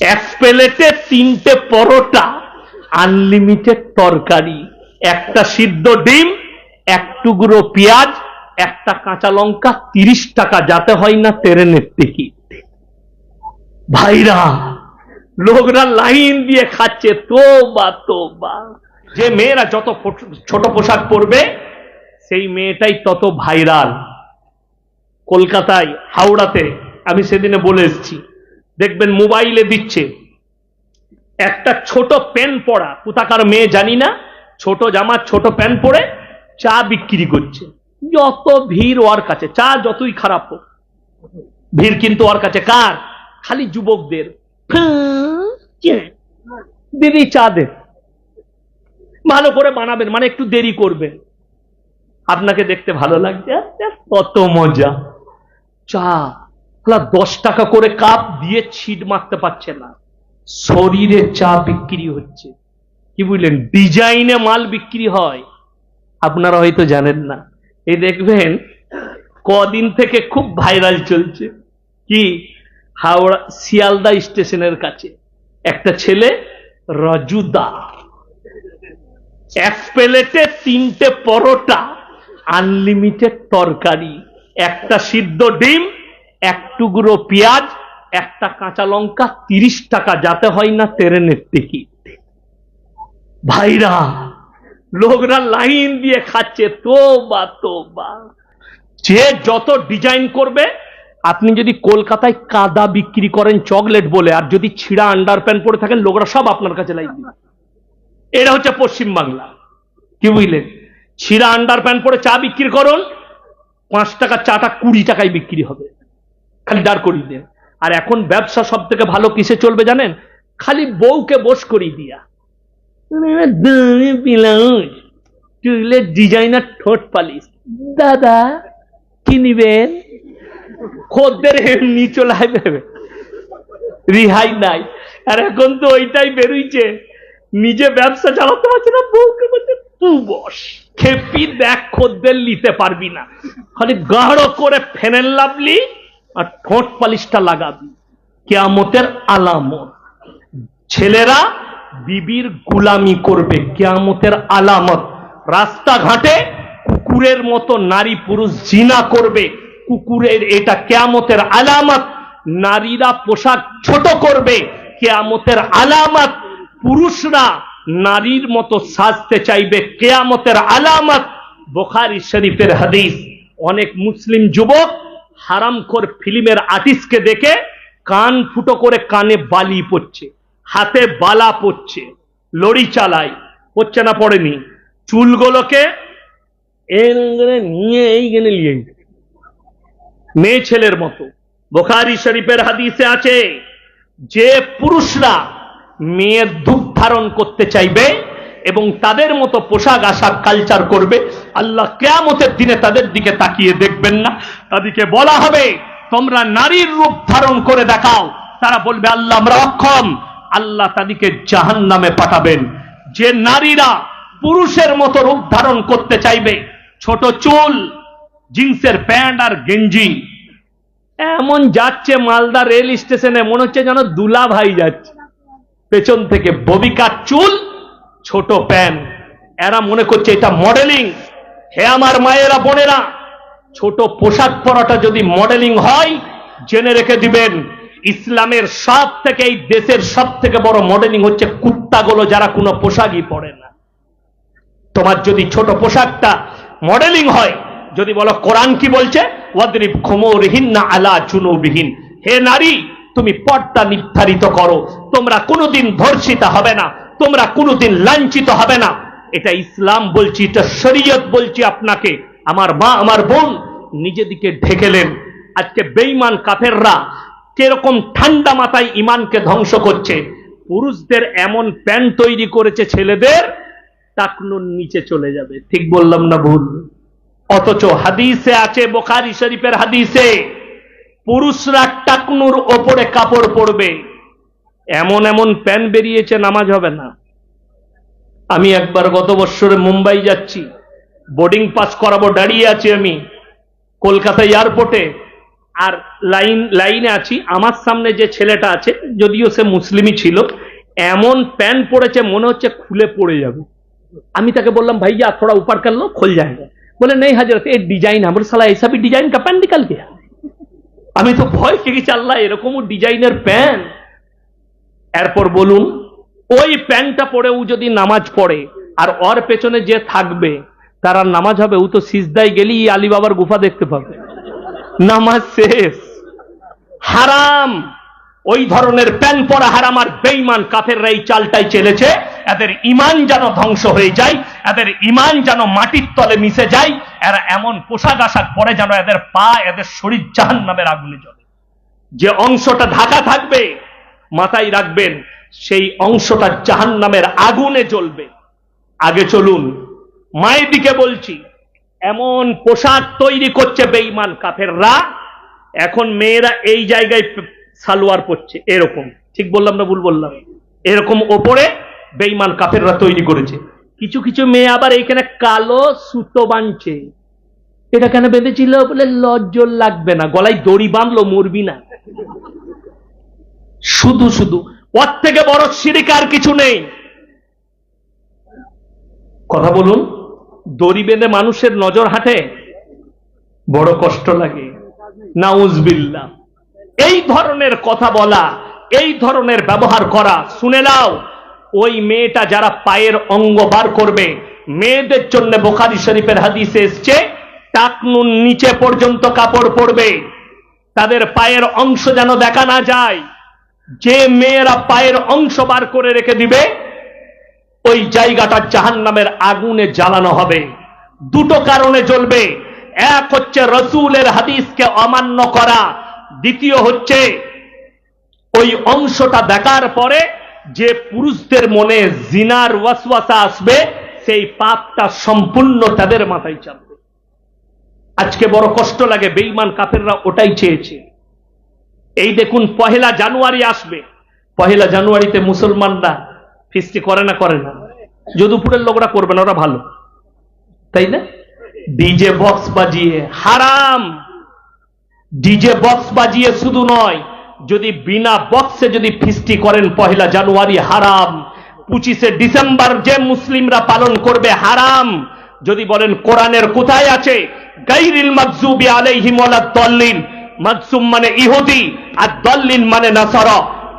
এক প্লেটে তিনটে পরোটা আনলিমিটেড তরকারি। একটা সিদ্ধ ডিম, এক টুকরো পেঁয়াজ, একটা কাঁচা লঙ্কা, তিরিশ টাকা, যাতে হয় না ট্রেনের টিকিট। ভাইরা, লোকরা লাইন দিয়ে খাচ্ছে তো বা তো বা যে মেয়েরা যত ছোট পোশাক পরবে, সেই মেয়েটাই তত ভাইরাল। কলকাতায়, হাওড়াতে, আমি সেদিনে বলে এসেছি দেখবেন মোবাইলে দিচ্ছে। একটা ছোট প্যান পরা, কোথাকার মেয়ে জানি না, ছোট জামার ছোট প্যান পরে চা বিক্রি করছে। যত ভিড় ওর কাছে, চা যতই খারাপ হোক, ভিড় কিন্তু ওর কাছে কার? খালি যুবকদের। দিদি চা দে। ভালো করে বানাবেন মানে একটু দেরি করবেন। আপনাকে দেখতে ভালো লাগছে কত মজা। চা। দশ টাকা করে কাপ দিয়ে ছিট মারতে পারছে না। শরীরে চা বিক্রি হচ্ছে। কি বুঝলেন? ডিজাইনে মাল বিক্রি হয়। আপনারা হয়তো জানেন না। এই দেখবেন, কদিন থেকে খুব ভাইরাল চলছে। কি? হাওড়া, শিয়ালদা স্টেশনের কাছে। একটা ছেলে রজুদা এক প্লেটে তিনটে পরোটা, আনলিমিটেড তরকারি, একটা সিদ্ধ ডিম এক টুকরো পেঁয়াজ, একটা কাঁচা লঙ্কা, তিরিশ টাকা, যাতে হয় না ট্রেনের টিকিট। ভাইরা, লোকরা লাইন দিয়ে খাচ্ছে তো বা তো বা যে যত ডিজাইন করবে, আপনি যদি কলকাতায় কাদা বিক্রি করেন চকলেট বলে, আর যদি ছিঁড়া আন্ডার প্যান্ট পরে থাকেন, লোকরা সব আপনার কাছে লাইন দিবে। এটা হচ্ছে পশ্চিম বাংলা। কি বুঝলেন? ছিঁড়া আন্ডার প্যান্ট পরে চা বিক্রি করুন, পাঁচ টাকা চাটা কুড়ি টাকায় বিক্রি হবে। খালি দাঁড় করিয়ে দেন। আর এখন ব্যবসা সব থেকে ভালো কিসে চলবে জানেন? খালি বউকে বস করিয়ে দিয়া। চুলের ডিজাইনার ঠোঁট পালিশ। দাদা, কি নিবেন? খদ্দের এমনি চলে আসবে। রিহাই নাই। আর এখন তো ওইটাই বেরোইছে। নিজে ব্যবসা চালাতে পারছে না, বউকে বলছে, তুই বস। খেপি দেখ, খদ্দের নিতে পারবি না। খালি গাঢ় করে ফেনেল লাভলি আর ঠোঁট পালিশটা লাগাবি। কেয়ামতের আলামত। ছেলেরা বিবির গুলামি করবে। কেয়ামতের আলামত। রাস্তাঘাটে কুকুরের মতো নারী পুরুষ জিনা করবে। কুকুরের এটা কেয়ামতের আলামত। নারীরা পোশাক ছোট করবে। কেয়ামতের আলামত। পুরুষরা নারীর মতো সাজতে চাইবে। কেয়ামতের আলামত। বোখারি শরীফের হাদিস। অনেক মুসলিম যুবক হারামখোর ফিল্মের আর্টিস্টকে দেখে কান ফুটো করে কানে বালি পড়ছে, হাতে বালা পড়ছে, লড়ি চালায়, পড়ছে না, পড়েনি। চুলগুলোকে করে নিয়ে এইখানে নিয়ে মেয়ে ছেলের মতো। বোখারি শরীফের হাদিসে আছে, যে পুরুষরা মেয়ের দুধ ধারণ করতে চাইবে এবং তাদের মতো পোশাক আশাক কালচার করবে, আল্লাহ কেয়ামতের দিনে তাদের দিকে তাকিয়ে দেখবেন না। তাদেরকে বলা হবে, তোমরা নারীর রূপ ধারণ করে দেখাও। তারা বলবে, আল্লাহ, আমরা অক্ষম। আল্লাহ তাদেরকে জাহান নামে পাঠাবেন। যে নারীরা পুরুষের মতো রূপ ধারণ করতে চাইবে, ছোট চুল, জিন্সের প্যান্ট আর গেঞ্জি, এমন যাচ্ছে মালদা রেল স্টেশনে, মনে হচ্ছে যেন দুলা ভাই যাচ্ছে। পেছন থেকে ববিকার চুল ছোট প্যান্ট এরা মনে করছে এটা মডেলিং হে আমার মায়েরা, বোনেরা, ছোট পোশাক পরাটা যদি মডেলিং হয়, জেনে রেখে দিবেন, ইসলামের সব থেকে এই দেশের সব থেকে বড় মডেলিং হচ্ছে কুত্তাগুলো যারা কোনো পোশাকই পরে না। তোমার যদি ছোট পোশাকটা মডেলিং হয়, যদি বলো কোরআন কি বলছে? ওয়াদ্রিব খুমুরহিন না আলা চুনুবিহীন হে নারী, তুমি পর্দা নির্ধারিত করো। তোমরা কোনোদিন ধর্ষিতা হবে না। তোমরা কোনোদিন লাঞ্ছিত হবে না। এটা ইসলাম বলছি, এটা শরীয়ত বলছি আপনাকে। আমার মা, আমার বোন, নিজেদিকে ঢেকেলেন। আজকে বেঈমান কাফেররা কীরকম ঠান্ডা মাথায় ইমানকে ধ্বংস করছে। পুরুষদের এমন প্যান্ট তৈরি করেছে ছেলেদের, টাকনুর নিচে চলে যাবে। ঠিক বললাম না ভুল? অথচ হাদিসে আছে, বোখারি শরীফের হাদিসে, পুরুষরা টাকনুর ওপরে কাপড় পরবে। এমন এমন প্যান বেরিয়েছে, নামাজ হবে না। আমি একবার গত বৎসরে মুম্বাই যাচ্ছি, বোর্ডিং পাস করাবো, দাঁড়িয়ে আছি আমি কলকাতা এয়ারপোর্টে, আর লাইন, লাইনে আছি। আমার সামনে যে ছেলেটা আছে, যদিও সে মুসলিমই ছিল, এমন প্যান পড়েছে, মনে হচ্ছে খুলে পড়ে যাবে। আমি তাকে বললাম, ভাই, যা, থোড়া উপার কাল খোল যায়গা বলে, নেই হাজার এই ডিজাইন আমার সালা এইসব ডিজাইন কা প্যান্ট নিকাল আমি তো ভয় কে গেছি, আল্লাহ, এরকমও ডিজাইনের প্যান্ট এরপর বলুন, ওই প্যান্টটা পরে ও যদি নামাজ পড়ে, আর ওর পেছনে যে থাকবে, তারা নামাজ হবে, ও তো সিজদায় গেলেই আলী বাবার গুফা দেখতে পাবে। নামাজ শেষ। হারাম। ওই ধরনের প্যান পরা হারাম আর বেইমান কাফেররা এই চালটাই চেলেছে। এদের ইমান যেন ধ্বংস হয়ে যায়, এদের ইমান যেন মাটির তলে মিশে যায়, এরা এমন পোশাক আশাক পরে যেন এদের পা, এদের শরীর জাহান নামের আগুনে জ্বলে। যে অংশটা ঢাকা থাকবে মাথায় রাখবেন, সেই অংশটা জাহান নামের আগুনে জ্বলবে। আগে চলুন, মায়ের দিকে বলছি, এমন পোশাক তৈরি করছে বেঈমান কাফেররা, এখন মেয়েরা এই জায়গায় সালোয়ার পরছে, এরকম। ঠিক বললাম না ভুল বললাম? এরকম ওপরে বেঈমান কাফেররা তৈরি করেছে। কিছু কিছু মেয়ে আবার এইখানে কালো সুতো বাঁধছে। এটা কেন বেঁধেছিল বলে লজ্জল লাগবে না, গলায় দড়ি বাঁধলো, মরবি না। শুধু শুধু। ওর থেকে বড় সিরিক আর কিছু নেই। কথা বলুন, দড়ি বেঁধে মানুষের নজর হাঁটে, বড় কষ্ট লাগে। নাউজবিল্লা এই ধরনের কথা বলা, এই ধরনের ব্যবহার করা, শুনে নাও, ওই মেয়েটা যারা পায়ের অঙ্গ বার করবে, মেয়েদের জন্য বোখারি শরীফের হাদিসে এসছে টাকনুন নিচে পর্যন্ত কাপড় পরবে, তাদের পায়ের অংশ যেন দেখা না যায়। যে মেয়েরা পায়ের অংশ বার করে রেখে দিবে, ওই জায়গাটা জাহান নামের আগুনে জ্বালানো হবে। দুটো কারণে জ্বলবে। এক হচ্ছে রসুলের হাদিসকে অমান্য করা। দ্বিতীয় হচ্ছে, ওই অংশটা দেখার পরে যে পুরুষদের মনে জিনার ওয়াসওয়াসা আসবে, সেই পাপটা সম্পূর্ণ তাদের মাথায় চাপবে। আজকে বড় কষ্ট লাগে, বেঈমান কাফেররা ওটাই চেয়েছে। এই দেখুন, পহেলা জানুয়ারি আসবে। পহেলা জানুয়ারিতে মুসলমানরা ফিস্টি করে না করে না? যদুপুরের লোকরা করবে না, ওরা ভালো। তাই না? ডিজে বক্স বাজিয়ে, হারাম! ডিজে বক্স বাজিয়ে শুধু নয়, যদি বিনা বক্সে যদি ফিস্টি করেন পহেলা জানুয়ারি, হারাম! পঁচিশে ডিসেম্বর যে মুসলিমরা পালন করবে, হারাম! যদি বলেন কোরআনের কোথায় আছে, গাইরিল মাকজুবি আলাইহিম ওয়ালা দল্লিন মাকসুম মানে ইহুদি আর দল্লিন মানে নাসারা।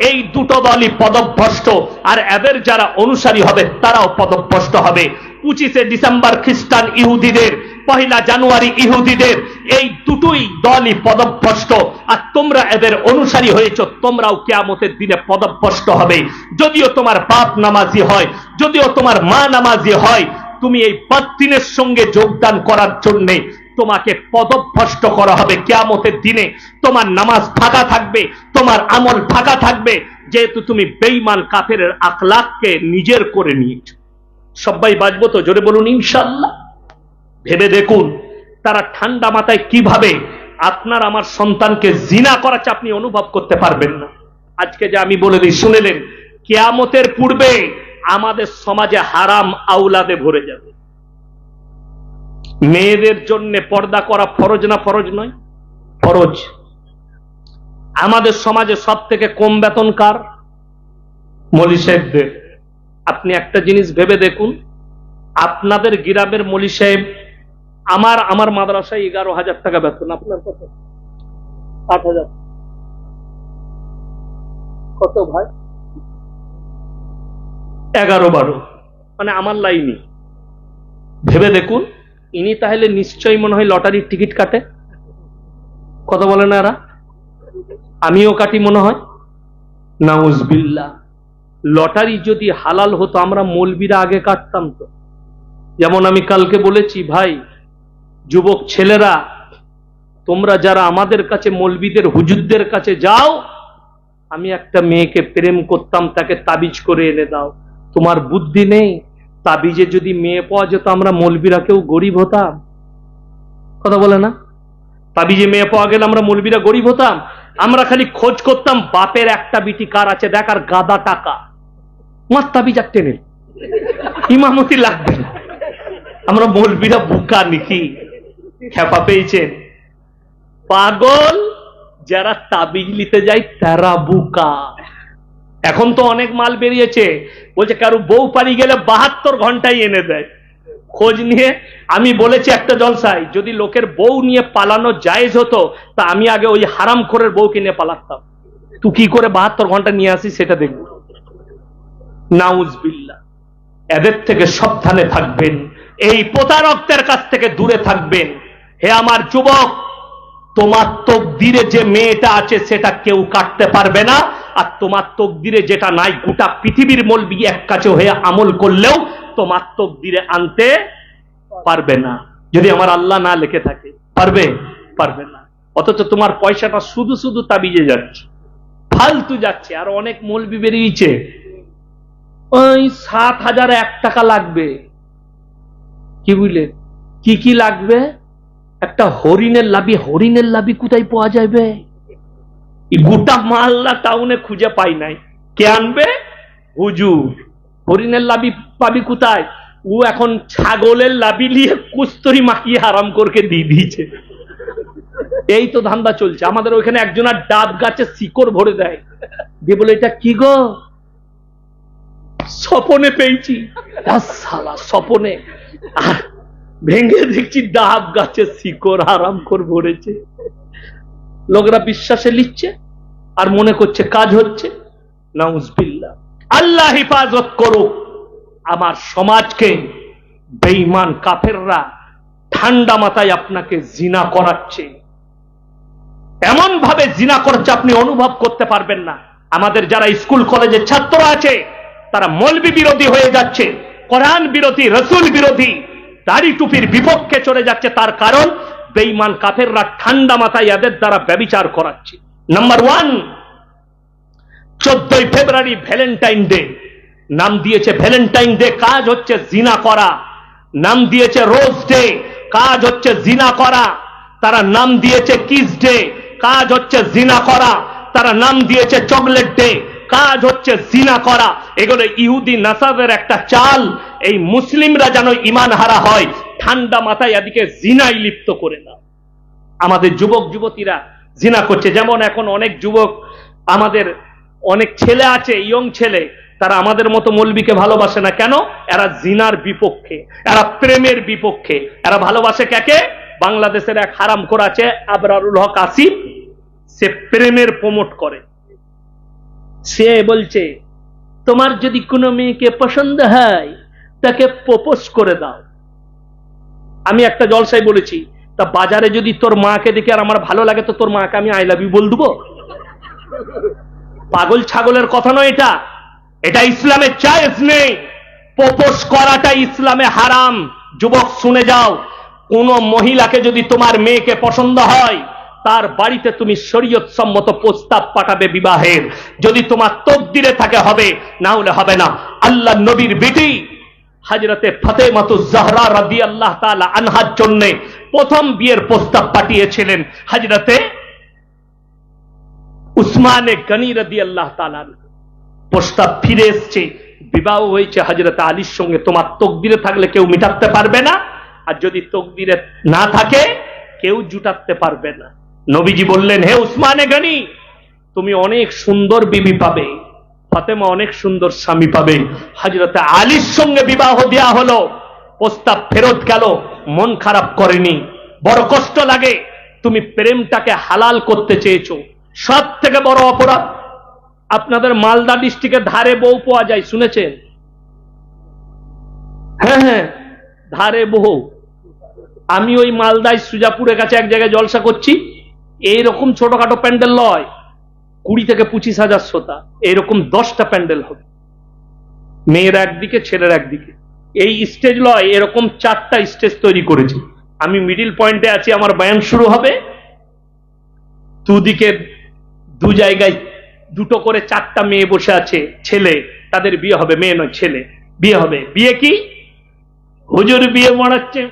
এই দুটো দলই পদভ্রষ্ট। আর এদের যারা অনুসারী হবে, তারাও পদভ্রষ্ট হবে। পঁচিশে ডিসেম্বর খ্রিস্টান ইহুদিদের পহেলা জানুয়ারি ইহুদিদের, এই দুটোই দলই পদভ্রষ্ট। আর তোমরা এদের অনুসারী হয়েছ, তোমরাও কেয়ামতের দিনে পদভ্রষ্ট হবে। যদিও তোমার বাপ নামাজি হয়, যদিও তোমার মা নামাজি হয়, তুমি এই বাদ্দিনের সঙ্গে যোগদান করার জন্যে তোমাকে পদভ্রষ্ট করা হবে কেয়ামতের দিনে। তোমার নামাজ ফাঁকা থাকবে, তোমার আমল ফাঁকা থাকবে। যেহেতু তুমি বেইমান কাফের আখলাককে নিজের করে নিয়েছ। সবাই বাজবো তো, জোরে বলুন ইনশাল্লাহ ভেবে দেখুন, তারা ঠান্ডা মাথায় কীভাবে আপনার আমার সন্তানকে জিনা করাচ্ছে আপনি অনুভব করতে পারবেন না। আজকে যে আমি বলে দিই শুনেলেন কেয়ামতের পূর্বে আমাদের সমাজে হারাম আউলাদে ভরে যাবে। মেয়েদের জন্য পর্দা করা ফরজ না ফরজ নয়? ফরজ। আমাদের সমাজে সব থেকে কম বেতন কার? মলি সাহেবদের। আপনি একটা জিনিস ভেবে দেখুন, আপনাদের গ্রামের মলি সাহেব আমার আমার মাদ্রাসায় এগারো হাজার টাকা বেতন। আপনার কত? আট হাজার। কত ভাই? এগারো বারো। মানে আমার লাইনি ভেবে দেখুন ইনি তাহলে নিশ্চয়ই মনে হয় লটারির টিকিট কাটে। কথা বলে না এরা? আমিও কাটি মনে হয়। নাউজবিল্লা লটারি যদি হালাল হতো, আমরা মৌলবিরা আগে কাটতাম তো। যেমন আমি কালকে বলেছি, ভাই, যুবক ছেলেরা, তোমরা যারা আমাদের কাছে, মৌলবিদের, হুজুরদের কাছে যাও, আমি একটা মেয়েকে প্রেম করতাম, তাকে তাবিজ করে এনে দাও। তোমার বুদ্ধি নেই? তাবিজে যদি মেয়ে পাওয়া যেত, আমরা মলবিরা কেউ গরিব হতাম। কথা বলে না? তাবিজে মেয়ে পাওয়া গেলে আমরা মৌলবিরা গরিব হতাম। আমরা খালি খোঁজ করতাম, বাপের একটা বিটি কার আছে, দেখ আর গাদা টাকা। মার তাবিজ আর টেনে ইমামতি লাগবে আমরা মলবিরা বুকা নিকি। খেপা পেয়েছেন। পাগল, যারা তাবিজ নিতে যায়, তারা বুকা। এখন তো অনেক মাল বেরিয়েছে। বলছে, কারও বউ পারি গেলে বাহাত্তর ঘন্টায় এনে দেয়। খোঁজ নিয়ে আমি বলেছি একটা জলসায়, যদি লোকের বউ নিয়ে পালানো জায়েজ হতো, তা আমি আগে ওই হারাম খোরের বউকে নিয়ে পালাতাম। তুই কি করে বাহাত্তর ঘণ্টা নিয়ে আসিস সেটা দেখব। নাউজবিল্লা এদের থেকে সাবধানে থাকবেন, এই প্রতারকদের কাছ থেকে দূরে থাকবেন। হে আমার যুবক, তোমার তকদিরে যে মেয়েটা আছে, সেটা কেউ কাটতে পারবে না। আর তোমার তকদিরে যেটা নাই, গোটা পৃথিবীর মলবি এক কাছে হয়ে আমল করলেও তোমার তকদিরে আনতে পারবে না। যদি আমার আল্লাহ না লিখে থাকে, পারবে? পারবে না। অথচ তোমার পয়সাটা শুধু শুধু তাবিজে যাচ্ছে। ফালতু যাচ্ছে, আর অনেক মলবি বেরিয়েছে। ওই সাত হাজার এক টাকা লাগবে। কি বুঝলে? কি কি লাগবে? একটা হরিণের লাবি হরিণের লাবি কোথায় পাওয়া যাবে? গোটা মাল্লা টাউনে খুঁজে পাই নাই। কে আনবে? হুজুর। হরিণের লাবি পাবি কোথায়? ও এখন ছাগলের লাবি নিয়ে কুস্তরি মাখিয়ে হারাম করকে দিয়ে দিয়েছে। এই তো ধান্দা চলছে। আমাদের ওইখানে একজনের ডাব গাছে শিকড় ভরে দেয়। দিয়ে বলে, এটা কি গো? স্বপনে পেয়েছি। শালা, স্বপনে। ভেঙে দেখছি ডাব গাছে শিকড় আরাম করে ভরেছে। লোকরা বিশ্বাসে লিখছে আর মনে করছে কাজ হচ্ছে। নাউজবিল্লা আল্লাহ হিফাজত করুক আমার সমাজকে বেঈমান কাফেররা ঠান্ডা মাথায় আপনাকে জিনা করাচ্ছে। এমন ভাবে জিনা করছে আপনি অনুভব করতে পারবেন না। আমাদের যারা স্কুল, কলেজের ছাত্র আছে, তারা মলবি বিরোধী হয়ে যাচ্ছে, কোরআন বিরোধী, রসুল বিরোধী, দাড়ি টুপির বিপক্ষে চলে যাচ্ছে। তার কারণ বেঈমান কাফেররা ঠান্ডা মাথায় এদের দ্বারা ব্যবিচার করাচ্ছে। নাম্বার ওয়ান চোদ্দই ফেব্রুয়ারি ভ্যালেন্টাইন ডে। নাম দিয়েছে ভ্যালেন্টাইন ডে, কাজ হচ্ছে জিনা করা। নাম দিয়েছে রোজ ডে, কাজ হচ্ছে জিনা করা। তারা নাম দিয়েছে কিস ডে, কাজ হচ্ছে জিনা করা। তারা নাম দিয়েছে চকলেট ডে, কাজ হচ্ছে জিনা করা। এগুলো ইহুদি নাসাবের একটা চাল। এই মুসলিমরা যেন ইমান হারা হয় ঠান্ডা মাথায় এদিকে জিনাই লিপ্ত করে না আমাদের যুবক যুবতীরা জিনা করছে। যেমন এখন অনেক যুবক, আমাদের অনেক ছেলে আছে, ইয়ং ছেলে, তারা আমাদের মতো মলবিকে ভালোবাসে না। কেন? এরা জিনার বিপক্ষে, এরা প্রেমের বিপক্ষে। এরা ভালোবাসে কাকে? বাংলাদেশের এক হারাম আছে, আবরারুল হক আসিফ। সে প্রেমের প্রমোট করে। সে বলছে, তোমার যদি কোনো মেয়েকে পছন্দ হয়, তাকে প্রপোজ করে দাও। আমি একটা জলসাই বলেছি, তা বাজারে যদি তোর মাকে দেখে আর আমার ভালো লাগে, তো তোর মাকে আমি আই লাভ ইউ বল দেবো? পাগল ছাগলের কথা নয় এটা। এটা ইসলামে চাইজ নেই। প্রপোজ করাটা ইসলামে হারাম। যুবক, শুনে যাও। কোন মহিলাকে যদি তোমার মেয়েকে পছন্দ হয়, তার বাড়িতে তুমি শরীয়ত সম্মত প্রস্তাব পাঠাবে বিবাহের। যদি তোমার তকদিরে থাকে, হবে। না হলে হবে না। আল্লাহ নবীর বেটি। হাজরতে মাতু জাহরা রাদি আল্লাহ তালা আনহার জন্য প্রথম বিয়ের প্রস্তাব পাঠিয়েছিলেন হাজরতে উসমানে গনি রাদি আল্লাহ তালান প্রস্তাব ফিরে এসছে, বিবাহ হয়েছে হাজরত আলীর সঙ্গে। তোমার তকদিরে থাকলে কেউ মিটাতে পারবে না, আর যদি তকদিরে না থাকে, কেউ জুটাতে পারবে না। নবীজি বললেন, হে উসমানে গনি, তুমি অনেক সুন্দর বিবি পাবে। ফাতেমা অনেক সুন্দর স্বামী পাবে। হাজরতে আলীর সঙ্গে বিবাহ দেয়া হলো, প্রস্তাব ফেরত গেল, মন খারাপ করেনি। বড় কষ্ট লাগে, তুমি প্রেমটাকে হালাল করতে চেয়েছো। সব থেকে বড় অপরাধ, আপনাদের মালদা ডিস্ট্রিক্টের ধারে বউ পাওয়া যায়, শুনেছেন? হ্যাঁ হ্যাঁ ধারে বউ। আমি ওই মালদায় সুজাপুরের কাছে এক জায়গায় জলসা করছি, এইরকম ছোটখাটো প্যান্ডেল লয় কুড়ি থেকে পঁচিশ হাজার শ্রোতা, এরকম দশটা প্যান্ডেল হবে। মেয়ের একদিকে, ছেলের একদিকে। এই স্টেজ লয় এরকম চারটা স্টেজ তৈরি করেছি। আমি মিডিল পয়েন্টে আছি, আমার ব্যায়াম শুরু হবে। দুদিকে, দু জায়গায় দুটো করে চারটা মেয়ে বসে আছে, ছেলে। তাদের বিয়ে হবে, মেয়ে নয়, ছেলে। বিয়ে হবে। বিয়ে কি? হুজুর বিয়ে মারাচ্ছে।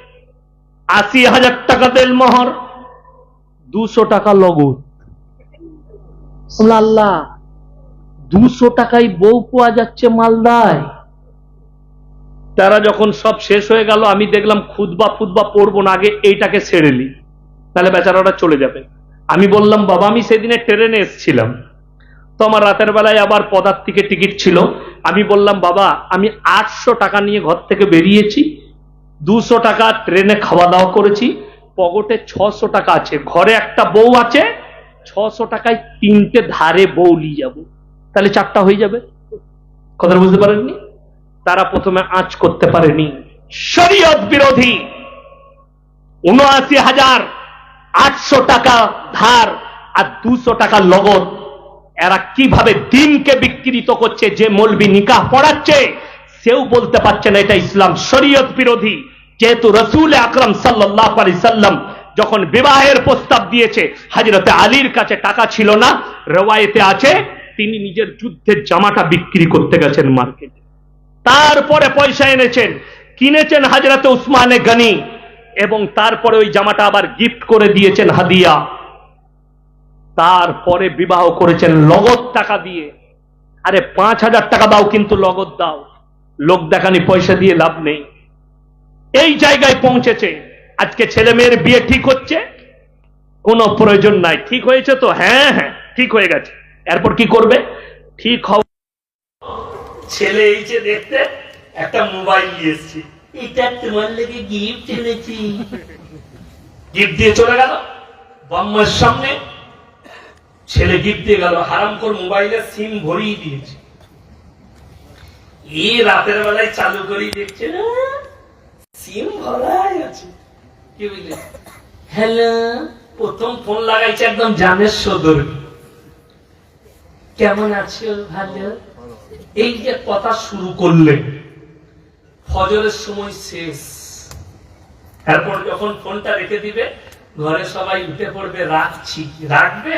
আশি হাজার টাকা তেল মহর। দুশো টাকা লগদ। আল্লাহ, দুশো টাকায় বউ পাওয়া যাচ্ছে মালদায়। তারা যখন সব শেষ হয়ে গেল, আমি দেখলাম খুদবা ফুদবা পড়ব না, আগে এইটাকে ছেড়ে নি। তাহলে বেচারাটা চলে যাবে। আমি বললাম, বাবা, আমি সেদিনে ট্রেনে এসেছিলাম। তো আমার রাতের বেলায় আবার পদার্থিকে টিকিট ছিল। আমি বললাম, বাবা, আমি আটশো টাকা নিয়ে ঘর থেকে বেরিয়েছি। দুশো টাকা ট্রেনে খাওয়া দাওয়া করেছি। পকেটে ছশো টাকা আছে। ঘরে একটা বউ আছে ছশো টাকায় তিনটে ধারে নিয়ে যাব। তাহলে চারটা হয়ে যাবে। কথা বুঝতে পারেননি? তারা প্রথমে আঁচ করতে পারেনি। শরীয়ত বিরোধী উনআশি হাজার আটশো টাকা ধার আর দুশো টাকা লগদ এরা কীভাবে দিনকে বিকৃত করছে, যে মলবি নিকাহ পড়াচ্ছে, সেও বলতে পারছে না, এটা ইসলাম শরীয়ত বিরোধী। যেহেতু রসুল আকরম সাল্লাহ আলি সাল্লাম যখন বিবাহের প্রস্তাব দিয়েছে হাজরতে আলীর কাছে টাকা ছিল না, রেওয়ায়েতে আছে, তিনি নিজের যুদ্ধের জামাটা বিক্রি করতে গেছেন মার্কেটে। তারপরে পয়সা এনেছেন, কিনেছেন হাজরাতে উসমানে গানি, এবং তারপরে ওই জামাটা আবার গিফট করে দিয়েছেন হাদিয়া। তারপরে বিবাহ করেছেন লগদ টাকা দিয়ে। আরে, পাঁচ হাজার টাকা দাও কিন্তু লগদ দাও। লোক দেখানি পয়সা দিয়ে লাভ নেই। এই জায়গায় পৌঁছেছে। আজকে ছেলে মেয়ের বিয়ে ঠিক হচ্ছে? কোনো প্রয়োজন নাই। ঠিক হয়েছে তো? হ্যাঁ হ্যাঁ ঠিক হয়ে গেছে। এরপর কি করবে? ঠিক হওয়া ছেলে এই যে দেখতে একটা মোবাইল নিয়ে এসছি। এটা তোমার লেগে গিফট এনেছি। গিফট দিয়ে চলে গেল। বাম্মার সামনে ছেলে গিফট দিয়ে গেল। হারাম কর মোবাইলে সিম ভরিয়ে দিয়েছে। এই রাতের বেলায় চালু করেই দেখছে না সিম ভরাই আছে। হ্যালো, প্রথম ফোন লাগাইছে একদম জানের সদর। কেমন আছো? ভালো? এই যে কথা শুরু করলেন ফজরের সময় শেষ। যখন ফোনটা রেখে দিবে, ঘরে সবাই উঠে পড়বে, রাখছি। রাখবে?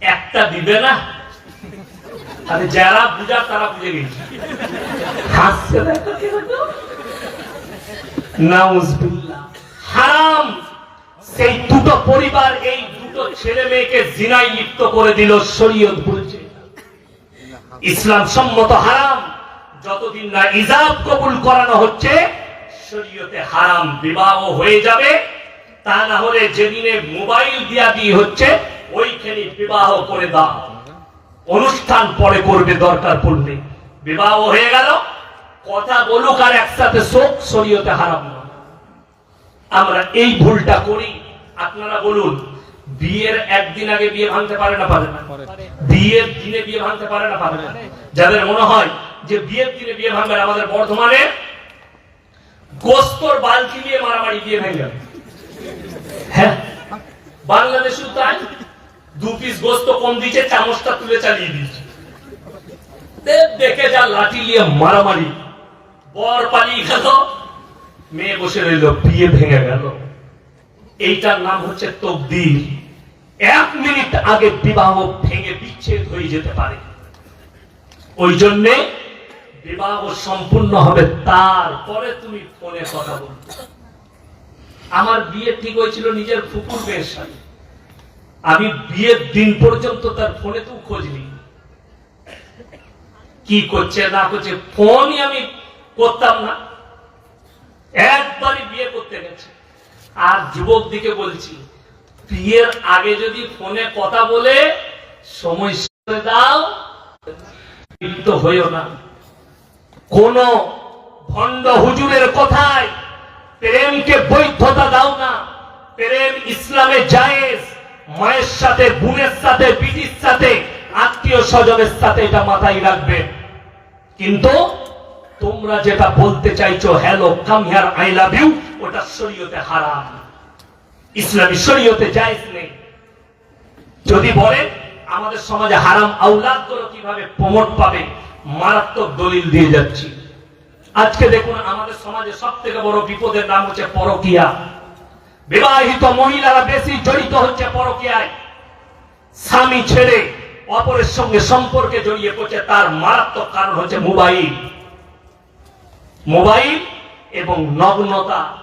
একটা দিবে না? আরে যারা বুঝা, তারা বুঝে গেছে। হাসছে। নাউজুবিল্লাহ। হারাম সেই দুটো পরিবার এই দুটো ছেলে মেয়েকে জিনায় লিপ্ত করে দিল, শরীয়ত বলছে ইসলাম সম্মত হারাম, যতদিন না ইজাব কবুল করানো হচ্ছে, শরীয়তে হারাম, বিবাহ হয়ে যাবে। তা না হলে যেদিনে মোবাইল দিয়া দিয়ে হচ্ছে, ওইখানে বিবাহ করে দাও। অনুষ্ঠান পরে করবে, দরকার পড়লে। বিবাহ হয়ে গেল, কথা বলুক আর একসাথে শোক, শরীয়তে হারাম না আমরা এই ভুলটা করি। আপনারা বলুন বিয়ের একদিন আগে বিয়ে ভাঙতে পারে না পারে না? বিয়ের দিনে বিয়ে ভাঙতে পারে না পারে না? যাদের মনে হয় যে বিয়ের দিনে বিয়ে ভাঙবে আমাদের বর্ধমানে গোস্তর বালতি নিয়ে মারামারি বিয়ে ভেঙে হ্যাঁ বাংলাদেশে তাই। দু পিস গোস্ত কম দিয়েছে চামচটা তুলে চালিয়ে দিয়েছে। দেখে যা লাঠি নিয়ে মারামারি। বর পালিয়ে গেল মেয়ে বসে রইল, বিয়ে ভেঙে গেল। এইটার নাম হচ্ছে তকদির। এক মিনিট আগে বিবাহ ভেঙে বিচ্ছেদ হয়ে যেতে পারে। ওই জন্যে বিবাহ সম্পূর্ণ হবে তারপরে তুমি ফোনে কথা বলবে। আমার বিয়ে ঠিক হয়েছিল নিজের ফুকুর মেয়ের সাথে। আমি বিয়ের দিন পর্যন্ত তার ফোনে তো খোঁজ নিই। কি করছে, না করছে, ফোনই আমি করতাম না। একবারই বিয়ে করতে গেছে। আর যুবক দিকে বলছি, বিয়ের আগে যদি ফোনে কথা বলে সময় দাও লিপ্ত হইও না। কোন ভণ্ড হুজুরের কথায় প্রেমকে বৈধতা দাও না। প্রেম ইসলামে জায়েজ, মায়ের সাথে, বোনের সাথে বিটির সাথে, আত্মীয় স্বজনের সাথে এটা মাথায় রাখবে কিন্তু তোমরা যেটা বলতে চাইছো hello come here I love you ওটা শরীয়তে হারাম। ইসলামী শরীয়তে জায়েজ নেই। যদি বলে আমাদের সমাজে হারাম আউলাদগুলো কীভাবে প্রমোট পাবে? মারাত্মক দলিল দিয়ে যাচ্ছি। আজকে দেখুন, আমাদের সমাজে সব থেকে বড় বিপদের নাম হচ্ছে পরকিয়া। বিবাহিত মহিলারা বেশি জড়িত হচ্ছে পরকিয়ায়। স্বামী ছেড়ে অপরের সঙ্গে সম্পর্কে জড়িয়ে পড়ছে, তার মারাত্মক কারণ হচ্ছে মোবাইল। মোবাইল এবং নগ্নতা।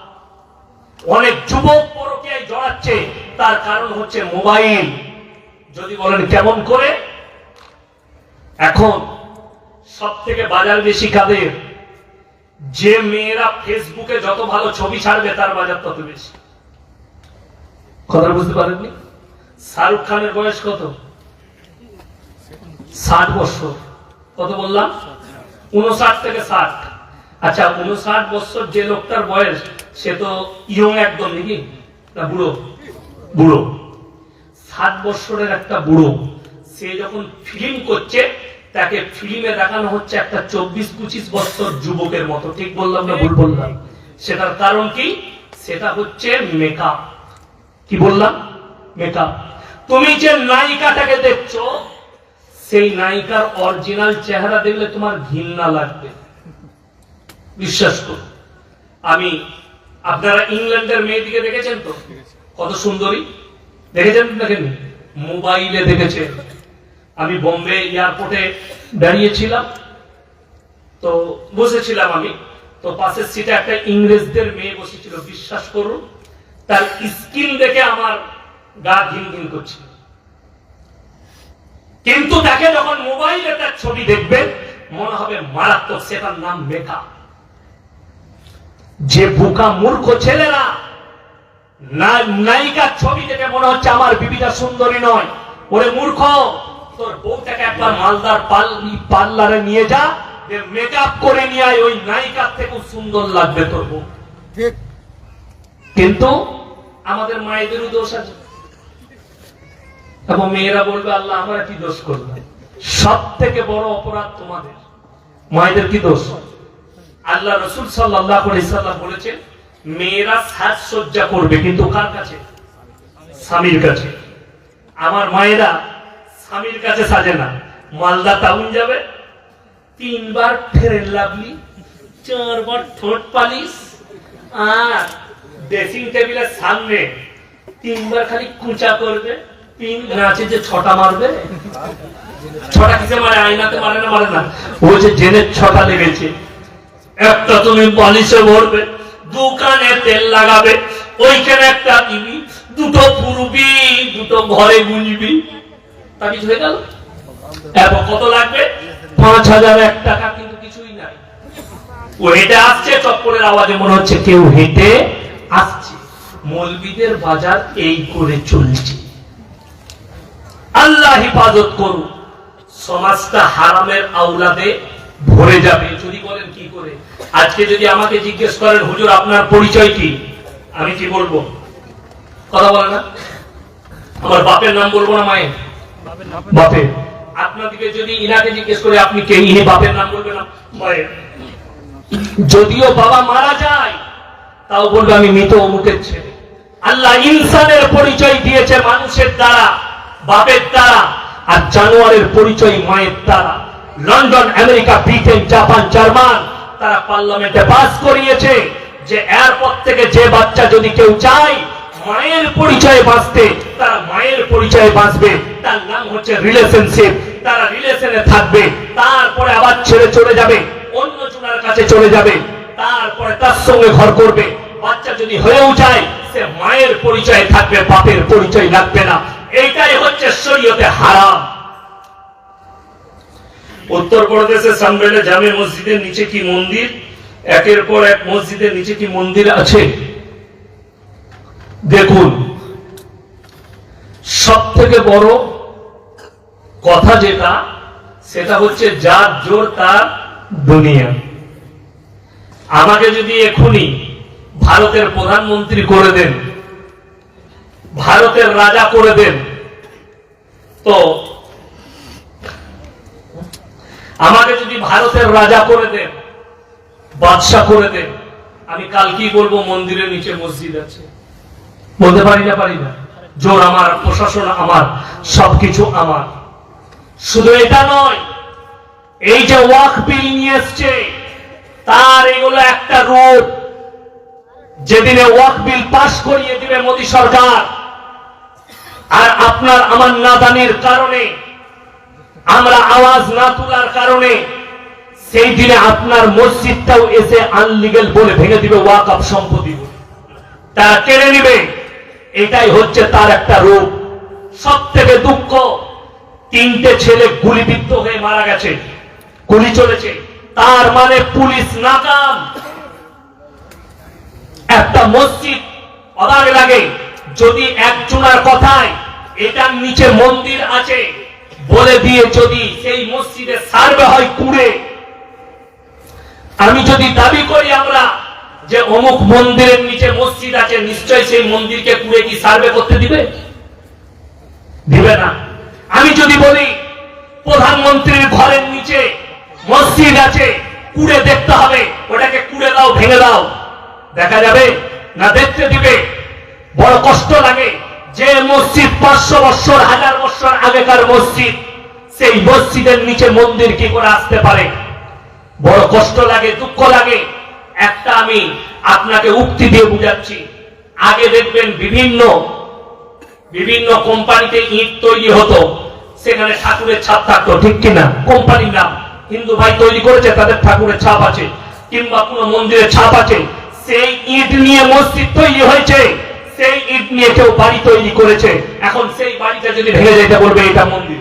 অনেক যুবক পরকিয়ায় জড়াচ্ছে, তার কারণ হচ্ছে মোবাইল। যদি বলেন কেমন করে? এখন সব থেকে বাজার বেশি কাদের? যে মেয়েরা ফেসবুকে যত ভালো ছবি ছাড়বে, তার বাজার তত বেশি। কথা বুঝতে পারেননি? শাহরুখ খানের বয়স কত? ষাট বছর। কত বললাম? উনষাট থেকে ষাট। আচ্ছা উনষাট বছর যে লোকটার বয়স, সে তো ইয়ং একদম নাকি? না, বুড়ো। বুড়ো। ষাট বছরের একটা বুড়ো। সে যখন ফিল্ম করছে, তাকে ফিল্মে দেখানো হচ্ছে একটা চব্বিশ পঁচিশ বছর যুবকের মতো। ঠিক বললাম না ভুল বললাম? সেটার কারণ কি? সেটা হচ্ছে মেকআপ কি বললাম? মেকআপ তুমি যে নায়িকাটাকে দেখছ, সেই নায়িকার অরিজিনাল চেহারা দেখলে তোমার ঘৃণা লাগবে। বিশ্বাস করুন। আমি আপনারা ইংল্যান্ডের মেয়েদিকে দেখেছেন তো? কত সুন্দরী। দেখেছেন দেখেননি মোবাইলে দেখেছেন। আমি বোম্বে এয়ারপোর্টে দাঁড়িয়েছিলাম। তো বসেছিলাম আমি। তো পাশের সিটে একটা ইংরেজদের মেয়ে বসেছিল। বিশ্বাস করুন, তার স্কিন দেখে আমার গা ঘিন ঘিন করছিল কিন্তু তাকে যখন মোবাইলে তার ছবি দেখবেন, মনে হবে মারাত্মক সেটার নাম মেকআপ যে বোকা মূর্খ ছেলেরা নায়িকার ছবি দেখে মনে হচ্ছে আমার বিবিটা সুন্দরী নয়। ওরে মূর্খ তোর বউটাকে একবার মালদার পার্লারে নিয়ে যা মেকআপ করে নিয়ে আয় ওই নায়িকার থেকেও সুন্দর লাগবে তোর বউ। ঠিক। কিন্তু আমাদের মায়েদেরও দোষ আছে। এবং মেয়েরা বলবে আল্লাহ আমরা কি দোষ করলাম? সব থেকে বড় অপরাধ তোমাদের। মায়েদের কি দোষ? আল্লাহ রসুল সাল্লাহ বলেছেন, মেয়েরা সাজসজ্জা করবে। কিন্তু কার কাছে? স্বামীর কাছে। আমার মায়েরা স্বামীর কাছে সাজে না। মালদা টাউন যাবে, তিনবার ফেরেন লাভলি, চারবার ঠোঁট পালিশ, আর ড্রেসিং টেবিলের সামনে তিনবার খালি কুচা করবে, তিন নাচে যে ছটা মারবে। ছটা কিসে মারে? আয়নাতে মারে না মারে না। ও যে জেনের ছটা লেগেছে। একটা তুমি পলিশে ভরবে দোকানে তেল লাগাবে, ওইখানে একটা দিবি, দুটো পুরবি দুটো ঘরে গুঁজবি তা কিছু হয়ে গেল? এরপর কত লাগবে? পাঁচ হাজার এক টাকা কিন্তু কিছুই নাই। ও হেঁটে আসছে, চপ্পলের আওয়াজে মনে হচ্ছে কেউ হেঁটে আসছে। মলবিদের বাজার এই করে চলছে। আল্লাহ হিফাজত করুন সমাজটা হারামের আওলাদে ভরে যাবে। যদি বলেন কি করে? আজকে যদি আমাকে জিজ্ঞেস করেন, হুজুর, আপনার পরিচয় কি? আমি কি বলব? কথা বলে না? আমার বাপের নাম বলব না মায়ের? বাপের। আপনাদেরকে যদি ইনাকে জিজ্ঞেস করে, আপনি কে? ইনি বাপের নাম বলবেন না, মায়ের। যদিও বাবা মারা যায়, তাও বলবে, আমি মৃত অমুকের ছেলে। আল্লাহ ইনসানের পরিচয় দিয়েছে মানুষের দ্বারা, বাপের দ্বারা, আর জানোয়ারের পরিচয় মায়ের দ্বারা। London, America, Britain, Japan, German তারা পার্লামেন্টে পাস করিয়েছে যে এরপর থেকে যে বাচ্চা যদি কেউ চায়, মায়ের পরিচয়ে বাঁচতে, তারা মায়ের পরিচয়ে বাঁচবে। তার নাম হচ্ছে রিলেশনশিপ তারা রিলেশনে থাকবে। তারপরে আবার ছেড়ে চলে যাবে। অন্য জনের কাছে চলে যাবে। তারপরে তার সঙ্গে ঘর করবে। বাচ্চা যদি হয়েও যায়, সে মায়ের পরিচয়ে থাকবে, বাপের পরিচয় লাগবে না। এইটাই হচ্ছে শরীয়তে হারাম। উত্তরপ্রদেশের সামবেলে জামে মসজিদের নিচে কি মন্দির? একের পর এক মসজিদের নিচে কি মন্দির আছে? দেখুন। সব থেকে বড় কথা যেটা, সেটা হচ্ছে যার জোর তার দুনিয়া। আমাকে যদি এখনই ভারতের প্রধানমন্ত্রী করে দেন, ভারতের রাজা করে দেন, তো আমাকে যদি ভারতের রাজা করে দেন, বাদশাহ করে দেন, আমি কালকেই বলব? মন্দিরের নিচে মসজিদ আছে। বলতে পারি না পারি না? জোর আমার, প্রশাসন আমার, সবকিছু আমার। শুধু এটা নয়, এই যে ওয়াক বিল নিয়ে এসছে, তার এগুলো একটা রূপ। যেদিনে ওয়াক বিল পাশ করিয়ে দিবে মোদী সরকার, আর আপনার আমার নাদানির কারণে আমরা আওয়াজ না তোলার কারণে সেই দিনে আপনার মসজিদটাও এসে আনলিগেল বলে ভেঙে দিবে ওয়াক আপ সম্পত্তি তারা কেড়ে নিবে, এটাই হচ্ছে তার একটা রূপ। সব থেকে দুঃখ, তিনটে ছেলে গুলিবিদ্ধ হয়ে মারা গেছে, গুলি চলেছে। তার মানে পুলিশ নাকাম। একটা মসজিদ অবাক লাগে, যদি একজনের কথায়, এটার নিচে মন্দির আছে বলে দিয়ে যদি সেই মসজিদে সার্ভে হয় কুড়ে, আমি যদি দাবি করি আমরা যে অমুক মন্দিরের নিচে মসজিদ আছে, নিশ্চয় সেই মন্দিরকে কুড়ে কি সার্ভে করতে দিবে? দিবে না। আমি যদি বলি প্রধানমন্ত্রীর ঘরের নিচে মসজিদ আছে, কুড়ে দেখতে হবে, ওটাকে কুড়ে দাও, ভেঙে দাও, দেখা যাবে না দেখতে দিবে, বড় কষ্ট লাগে। যে মসজিদ পাঁচশো বৎসর হাজার বৎসর আগেকার মসজিদ, সেই মসজিদের নিচে মন্দির কি করে আসতে পারে? বড় কষ্ট লাগে, দুঃখ লাগে। একটা আমি আপনাকে উক্তি দিয়ে বুঝাচ্ছি। আগে দেখবেন বিভিন্ন বিভিন্ন কোম্পানিতে ইট তৈরি হতো। সেখানে ঠাকুরের ছাপ থাকতো, ঠিক কিনা কোম্পানির নাম। হিন্দু ভাই তৈরি করেছে, তাদের ঠাকুরের ছাপ আছে। কিংবা কোনো মন্দিরের ছাপ আছে। সেই ইট নিয়ে মসজিদ তৈরি হয়েছে। সেই ইট নিয়ে কেউ বাড়ি তৈরি করেছে। এখন সেই বাড়িটা যদি ভেঙে যেতে বলবে এটা মন্দির।